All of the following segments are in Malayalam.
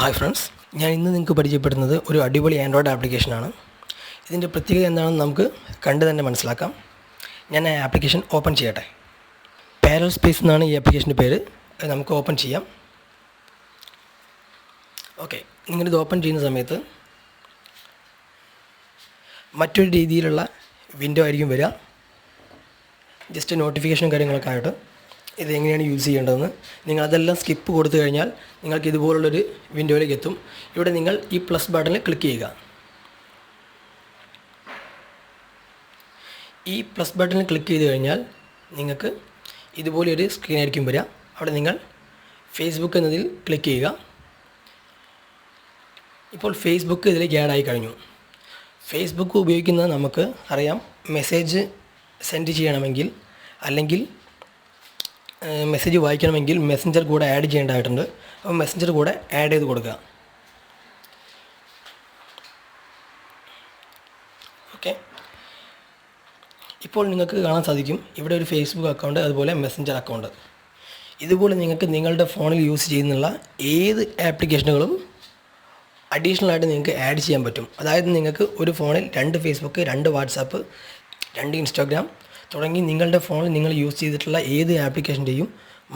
ഹായ് ഫ്രണ്ട്സ് ഞാൻ ഇന്ന് നിങ്ങൾക്ക് പരിചയപ്പെടുന്നത് ഒരു അടിപൊളി ആൻഡ്രോയിഡ് ആപ്ലിക്കേഷനാണ് ഇതിന്റെ പ്രത്യേകത എന്താണെന്ന് നമുക്ക് കണ്ട് തന്നെ മനസ്സിലാക്കാം. ഞാൻ ആ ആപ്ലിക്കേഷൻ ഓപ്പൺ ചെയ്യട്ടെ. പാരൽ സ്പേസ് എന്നാണ് ഈ ആപ്ലിക്കേഷന്റെ പേര്. നമുക്ക് ഓപ്പൺ ചെയ്യാം. ഓക്കെ നിങ്ങളിത് ഓപ്പൺ ചെയ്യുന്ന സമയത്ത് മറ്റൊരു രീതിയിലുള്ള വിൻഡോ ആയിരിക്കും വരിക. ജസ്റ്റ് നോട്ടിഫിക്കേഷനും കാര്യങ്ങളൊക്കെ ആയിട്ട്. ഇത് എങ്ങനെയാണ് യൂസ് ചെയ്യേണ്ടതെന്ന് നിങ്ങൾ അതെല്ലാം സ്കിപ്പ് കൊടുത്തു കഴിഞ്ഞാൽ നിങ്ങൾക്ക് ഇതുപോലുള്ളൊരു വിൻഡോയിലേക്ക് എത്തും. ഇവിടെ നിങ്ങൾ ഈ പ്ലസ് ബട്ടണിൽ ക്ലിക്ക് ചെയ്യുക. ഈ പ്ലസ് ബട്ടണിൽ ക്ലിക്ക് ചെയ്ത് കഴിഞ്ഞാൽ നിങ്ങൾക്ക് ഇതുപോലെയൊരു സ്ക്രീൻ ആയിരിക്കും വരിക. അവിടെ നിങ്ങൾ ഫേസ്ബുക്ക് എന്നതിൽ ക്ലിക്ക് ചെയ്യുക. ഇപ്പോൾ ഫേസ്ബുക്ക് ഇതിലേക്ക് ആയി കഴിഞ്ഞു. ഫേസ്ബുക്ക് ഉപയോഗിക്കുന്നത് നമുക്ക് അറിയാം. മെസ്സേജ് സെൻഡ് ചെയ്യണമെങ്കിൽ അല്ലെങ്കിൽ മെസ്സേജ് വായിക്കണമെങ്കിൽ മെസ്സഞ്ചർ കൂടെ ആഡ് ചെയ്യേണ്ടതായിട്ടുണ്ട്. അപ്പോൾ മെസ്സഞ്ചർ കൂടെ ആഡ് ചെയ്ത് കൊടുക്കുക. ഓക്കെ ഇപ്പോൾ നിങ്ങൾക്ക് കാണാൻ സാധിക്കും ഇവിടെ ഒരു ഫേസ്ബുക്ക് അക്കൗണ്ട് അതുപോലെ മെസ്സഞ്ചർ അക്കൗണ്ട് ഇതുപോലെ നിങ്ങൾക്ക് നിങ്ങളുടെ ഫോണിൽ യൂസ് ചെയ്യുന്നുള്ള ഏത് ആപ്ലിക്കേഷനുകളും അഡീഷണൽ ആയിട്ട് നിങ്ങൾക്ക് ആഡ് ചെയ്യാൻ പറ്റും. അതായത് നിങ്ങൾക്ക് ഒരു ഫോണിൽ രണ്ട് ഫേസ്ബുക്ക് രണ്ട് വാട്സാപ്പ് രണ്ട് ഇൻസ്റ്റാഗ്രാം തുടങ്ങി നിങ്ങളുടെ ഫോണിൽ നിങ്ങൾ യൂസ് ചെയ്തിട്ടുള്ള ഏത് ആപ്ലിക്കേഷന്റെയും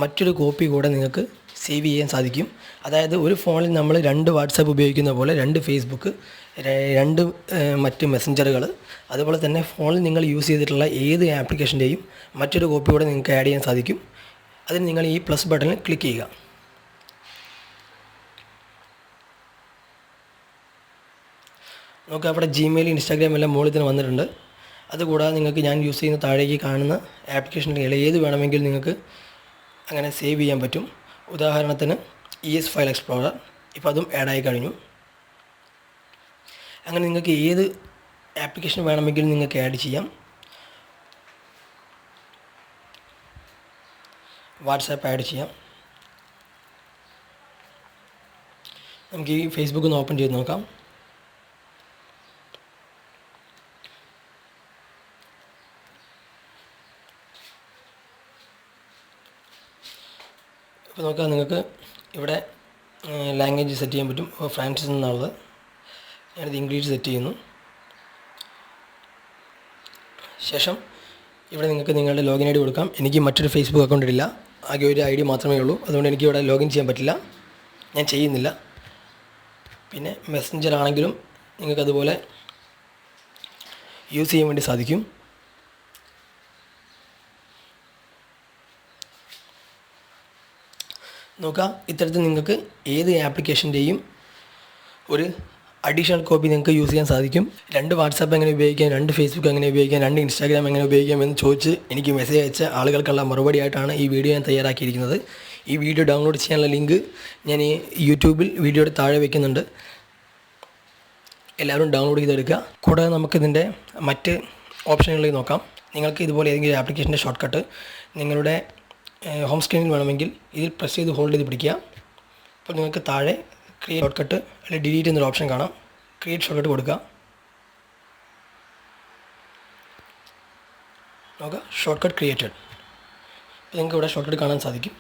മറ്റൊരു കോപ്പി കൂടെ നിങ്ങൾക്ക് സേവ് ചെയ്യാൻ സാധിക്കും. അതായത് ഒരു ഫോണിൽ നമ്മൾ രണ്ട് വാട്സാപ്പ് ഉപയോഗിക്കുന്ന പോലെ രണ്ട് ഫേസ്ബുക്ക് രണ്ട് മറ്റ് മെസ്സഞ്ചറുകൾ അതുപോലെ തന്നെ ഫോണിൽ നിങ്ങൾ യൂസ് ചെയ്തിട്ടുള്ള ഏത് ആപ്ലിക്കേഷന്റെയും മറ്റൊരു കോപ്പി കൂടെ നിങ്ങൾക്ക് ആഡ് ചെയ്യാൻ സാധിക്കും. അതിന് നിങ്ങൾ ഈ പ്ലസ് ബട്ടണിൽ ക്ലിക്ക് ചെയ്യുക. നോക്കുക അവിടെ ജിമെയിൽ ഇൻസ്റ്റാഗ്രാം എല്ലാം മുകളിൽ തന്നെ വന്നിട്ടുണ്ട്. അതുകൂടാതെ നിങ്ങൾക്ക് ഞാൻ യൂസ് ചെയ്യുന്ന താഴേക്ക് കാണുന്ന ആപ്ലിക്കേഷനുകൾ ഏത് വേണമെങ്കിലും നിങ്ങൾക്ക് അങ്ങനെ സേവ് ചെയ്യാൻ പറ്റും. ഉദാഹരണത്തിന് ഇ എസ് ഫയൽ എക്സ്പ്ലോറർ ഇപ്പോൾ അതും ആഡായി കഴിഞ്ഞു. അങ്ങനെ നിങ്ങൾക്ക് ഏത് ആപ്ലിക്കേഷൻ വേണമെങ്കിലും നിങ്ങൾക്ക് ആഡ് ചെയ്യാം. വാട്സാപ്പ് ആഡ് ചെയ്യാം. നമുക്ക് ഈ ഫേസ്ബുക്ക് ഒന്ന് ഓപ്പൺ ചെയ്ത് നോക്കാം. ഇപ്പോൾ നോക്കാം നിങ്ങൾക്ക് ഇവിടെ ലാംഗ്വേജ് സെറ്റ് ചെയ്യാൻ പറ്റും. ഫ്രാൻസിൽ നിന്നുള്ളത് ഞാനിത് ഇംഗ്ലീഷ് സെറ്റ് ചെയ്യുന്നു. ശേഷം ഇവിടെ നിങ്ങൾക്ക് നിങ്ങളുടെ ലോഗിൻ ഐ കൊടുക്കാം. എനിക്ക് മറ്റൊരു ഫേസ്ബുക്ക് അക്കൗണ്ട് ഇല്ല ആകെ ഒരു ഐ മാത്രമേ ഉള്ളൂ. അതുകൊണ്ട് എനിക്ക് ഇവിടെ ലോഗിൻ ചെയ്യാൻ പറ്റില്ല. ഞാൻ ചെയ്യുന്നില്ല. പിന്നെ മെസ്സഞ്ചർ ആണെങ്കിലും നിങ്ങൾക്ക് അതുപോലെ യൂസ് ചെയ്യാൻ വേണ്ടി സാധിക്കും. നോക്കാം. ഇത്തരത്തിൽ നിങ്ങൾക്ക് ഏത് ആപ്ലിക്കേഷന്റെയും ഒരു അഡീഷണൽ കോപ്പി നിങ്ങൾക്ക് യൂസ് ചെയ്യാൻ സാധിക്കും. രണ്ട് വാട്സാപ്പ് എങ്ങനെ ഉപയോഗിക്കാം രണ്ട് ഫേസ്ബുക്ക് എങ്ങനെ ഉപയോഗിക്കാം രണ്ട് ഇൻസ്റ്റാഗ്രാം എങ്ങനെ ഉപയോഗിക്കാം എന്ന് ചോദിച്ച് എനിക്ക് മെസ്സേജ് അയച്ച ആളുകൾക്കുള്ള മറുപടി ആയിട്ടാണ് ഈ വീഡിയോ ഞാൻ തയ്യാറാക്കിയിരിക്കുന്നത്. ഈ വീഡിയോ ഡൗൺലോഡ് ചെയ്യാനുള്ള ലിങ്ക് ഞാൻ ഈ യൂട്യൂബിൽ വീഡിയോയുടെ താഴെ വയ്ക്കുന്നുണ്ട് എല്ലാവരും ഡൗൺലോഡ് ചെയ്തെടുക്കുക. കൂടാതെ നമുക്കിതിന്റെ മറ്റ് ഓപ്ഷനുകളിൽ നോക്കാം. നിങ്ങൾക്ക് ഇതുപോലെ ഏതെങ്കിലും ആപ്ലിക്കേഷന്റെ ഷോർട്ട് കട്ട് നിങ്ങളുടെ ഹോം സ്ക്രീനിൽ വേണമെങ്കിൽ ഇതിൽ പ്രസ് ചെയ്ത് ഹോൾഡ് ചെയ്ത് പിടിക്കുക. അപ്പോൾ നിങ്ങൾക്ക് താഴെ ക്രിയേറ്റ് ഷോർട്ട് കട്ട് അല്ലെങ്കിൽ ഡിലീറ്റ് എന്നൊരു ഓപ്ഷൻ കാണാം. ക്രിയേറ്റ് ഷോർട്ട് കട്ട് കൊടുക്കുക. നോക്കുക ഷോർട്ട് കട്ട് ക്രിയേറ്റഡ് അപ്പോൾ നിങ്ങൾക്ക് ഇവിടെ ഷോർട്ട് കട്ട് കാണാൻ സാധിക്കും.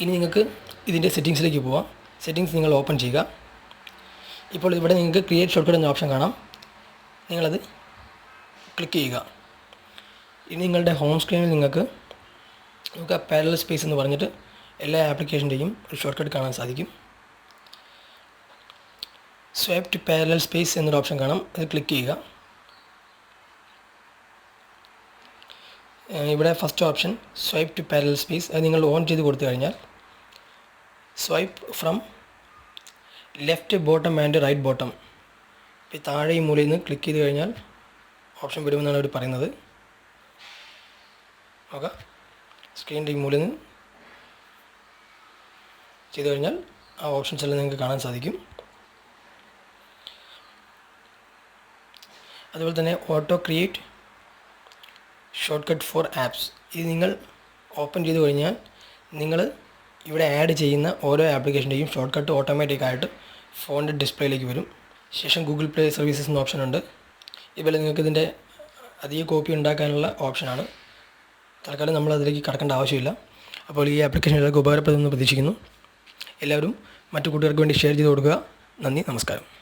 ഇനി നിങ്ങൾക്ക് ഇതിന്റെ സെറ്റിങ്സിലേക്ക് പോവാം. സെറ്റിങ്സ് നിങ്ങൾ ഓപ്പൺ ചെയ്യുക. ഇപ്പോൾ ഇവിടെ നിങ്ങൾക്ക് ക്രിയേറ്റ് ഷോർട്ട് കട്ട് എന്ന ഓപ്ഷൻ കാണാം. നിങ്ങളത് ക്ലിക്ക് ചെയ്യുക. ഇനി നിങ്ങളുടെ ഹോം സ്ക്രീനിൽ നിങ്ങൾക്ക് നമുക്ക് പാരലൽ സ്പേസ് എന്ന് പറഞ്ഞിട്ട് എല്ലാ ആപ്ലിക്കേഷന്റെയും ഒരു ഷോർട്ട് കട്ട് കാണാൻ സാധിക്കും. സ്വൈപ്പ് ടു പാരലൽ സ്പേസ് എന്നൊരു ഓപ്ഷൻ കാണാം. അത് ക്ലിക്ക് ചെയ്യുക. ഇവിടെ first option swipe to parallel space അത് നിങ്ങൾ ഓൺ ചെയ്ത് കൊടുത്തു കഴിഞ്ഞാൽ swipe from left bottom and right bottom താഴെ ഈ മൂലയിൽ നിന്ന് ക്ലിക്ക് ചെയ്ത് കഴിഞ്ഞാൽ ഓപ്ഷൻ വരുമെന്നാണ് അവർ പറയുന്നത്. നോക്കാം സ്ക്രീനിന്റെ ഈ മൂലയിൽ ചെയ്തു കഴിഞ്ഞാൽ ആ ഓപ്ഷൻസ് എല്ലാം നിങ്ങൾക്ക് കാണാൻ സാധിക്കും. അതുപോലെ തന്നെ auto create short cut for apps ഇത് നിങ്ങൾ ഓപ്പൺ ചെയ്ത് കഴിഞ്ഞാൽ നിങ്ങൾ ഇവിടെ ആഡ് ചെയ്യുന്ന ഓരോ ആപ്ലിക്കേഷന്റെയും ഷോർട്ട് കട്ട് ഓട്ടോമാറ്റിക് ആയിട്ട് ഫോണിന്റെ ഡിസ്പ്ലേയിലേക്ക് വരും. ശേഷം ഗൂഗിൾ പ്ലേ സർവീസസ് എന്ന ഓപ്ഷൻ ഉണ്ട്. ഇതുപോലെ നിങ്ങൾക്ക് ഇതിന്റെ അധിക കോപ്പി ഉണ്ടാക്കാനുള്ള ഓപ്ഷനാണ് തൽക്കാലം നമ്മൾ അതിലേക്ക് കടക്കേണ്ട ആവശ്യമില്ല. അപ്പോൾ ഈ ആപ്ലിക്കേഷൻ എല്ലാവർക്കും ഉപകാരപ്പെടുമെന്ന് പ്രതീക്ഷിക്കുന്നു. എല്ലാവരും മറ്റു കൂട്ടുകാർക്ക് വേണ്ടി ഷെയർ ചെയ്ത് കൊടുക്കുക. നന്ദി നമസ്കാരം.